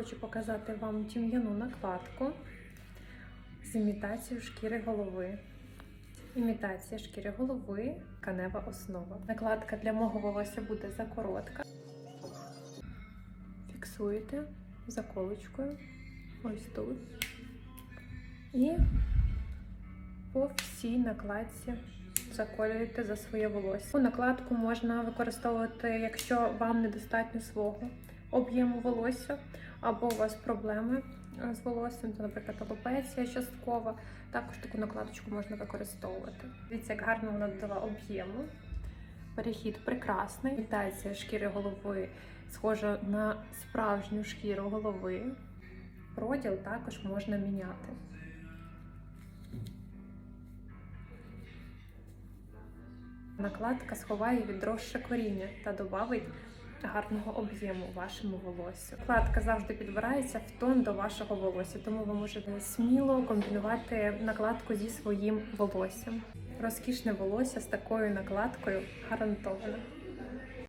Хочу показати вам тім'яну накладку з імітацією шкіри голови. Імітація шкіри голови, канева основа. Накладка для мого волосся буде закоротка. Фіксуєте заколочкою ось тут. І по всій накладці заколюєте за своє волосся. Накладку можна використовувати, якщо вам недостатньо свого об'єму волосся, або у вас проблеми е, з волоссям, це, наприклад, алопеція часткова. Також таку накладочку можна використовувати. Дивіться, як гарно вона додала об'єму. Перехід прекрасний. Імітація шкіри голови схожа на справжню шкіру голови. Проділ також можна міняти. Накладка сховає відросше коріння та додавить гарного об'єму вашому волосю. Накладка завжди підбирається в тон до вашого волосся, тому ви можете сміло комбінувати накладку зі своїм волоссям. Розкішне волосся з такою накладкою гарантовано.